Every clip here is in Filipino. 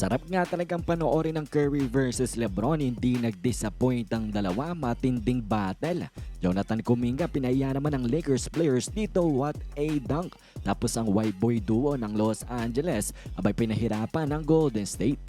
Sarap nga talagang panoorin ng Curry versus Lebron, hindi nag-disappoint ang dalawa, matinding battle. Jonathan Kuminga pinaiya naman ng Lakers players dito, what a dunk. Tapos ang white boy duo ng Los Angeles, abay pinahirapan ng Golden State.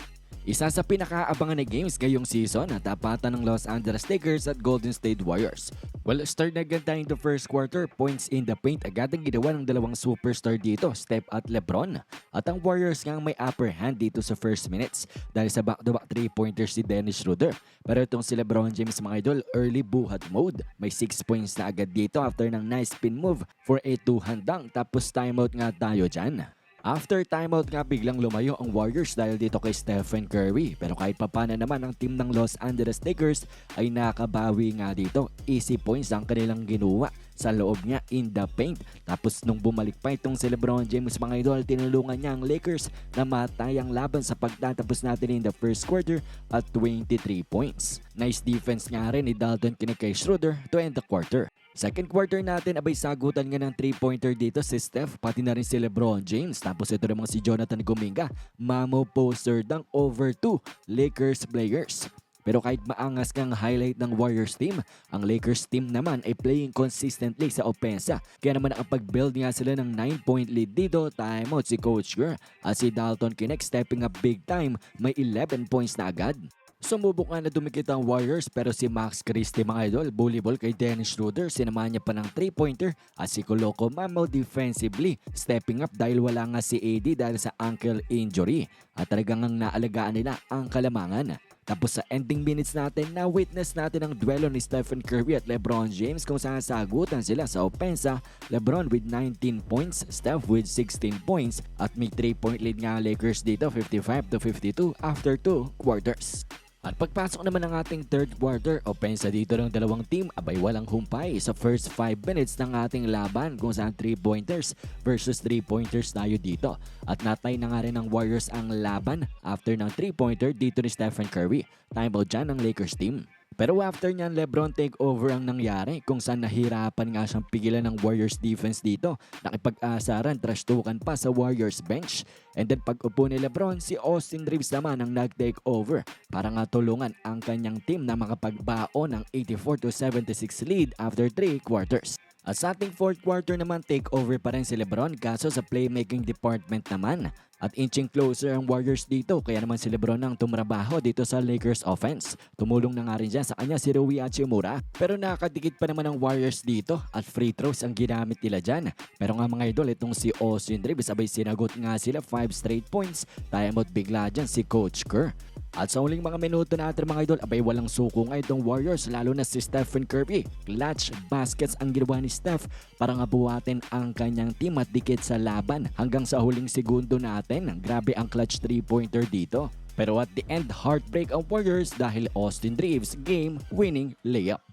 Isa sa pinakaabangan na games ngayong season at tapatan ng Los Angeles Lakers at Golden State Warriors. Well, start na agad tayo the first quarter. Points in the paint agad ang ginawa ng dalawang superstar dito, Steph at Lebron. At ang Warriors nga may upper hand dito sa first minutes dahil sa back-to-back three-pointers si Dennis Schroeder. Pero itong si Lebron James mga idol, early buhat mode. May 6 points na agad dito after ng nice spin move for a two-hand dunk. Tapos timeout nga tayo dyan. After timeout nga biglang lumayo ang Warriors dahil dito kay Stephen Curry. Pero kahit papana naman ang team ng Los Angeles Lakers ay nakabawi nga dito. Easy points ang kanilang ginawa sa loob niya in the paint. Tapos nung bumalik pa itong si Lebron James mga idol, tinulungan niya ang Lakers na matay ang laban sa pagtatapos natin in the first quarter at 23 points. Nice defense nga rin ni Dalton kinig kay Schroeder to end the quarter. Second quarter natin abay sagutan nga ng 3-pointer dito si Steph pati na rin si Lebron James. Tapos ito naman si Jonathan Kuminga. Mamo poster dunk over to Lakers players. Pero kahit maangas kang highlight ng Warriors team, ang Lakers team naman ay playing consistently sa opensa. Kaya naman ang pag-build nga sila ng 9-point lead dito, timeout si Coach Kerr. At si Dalton Kinect stepping up big time, may 11 points na agad. Sumubok nga na dumikit ang Warriors pero si Max Christie mga idol, bully ball kay Dennis Schroeder, sinamahan niya pa ng 3-pointer at si Coloco Mamo defensively, stepping up dahil wala nga si AD dahil sa ankle injury at talagang ang naalagaan nila ang kalamangan. Tapos sa ending minutes natin, na-witness natin ang duelo ni Stephen Curry at LeBron James kung saan sagutan sila sa opensa. LeBron with 19 points, Steph with 16 points at may 3-point lead nga Lakers dito 55 to 52 after 2 quarters. At pagpasok naman ng ating third quarter, opensa dito ng dalawang team abay walang humpay sa first 5 minutes ng ating laban kung saan 3-pointers versus 3-pointers tayo dito. At natay na nga rin ng Warriors ang laban after ng 3-pointer dito ni Stephen Curry. Timeout dyan ng Lakers team. Pero after niyan, Lebron take over ang nangyari kung saan nahirapan nga siyang pigilan ng Warriors defense dito. Nakipag-asaran, trash talkan pa sa Warriors bench. And then pag upo ni Lebron, si Austin Reeves naman ang nag-take over para nga tulungan ang kanyang team na makapagbaon ng 84 to 76 lead after 3 quarters. At sa ating fourth quarter naman, take over pa rin si Lebron kaso sa playmaking department naman. At inching closer ang Warriors dito kaya naman si Lebron ang tumrabaho dito sa Lakers offense. Tumulong na nga rin dyan sa kanya si Rui Hachimura. Pero nakakadikit pa naman ang Warriors dito at free throws ang ginamit nila dyan. Pero nga mga idol, itong si Austin Reeves sabay sinagot nga sila 5 straight points. Timeout bigla dyan si Coach Kerr. At sa uling mga minuto natin mga idol, abay walang suko nga itong Warriors lalo na si Stephen Curry. Clutch baskets ang ginawa ni Steph para nga buhatin ang kanyang team at dikit sa laban hanggang sa huling segundo natin. Grabe ang clutch 3-pointer dito. Pero at the end, heartbreak ang Warriors dahil Austin Reeves game winning layup.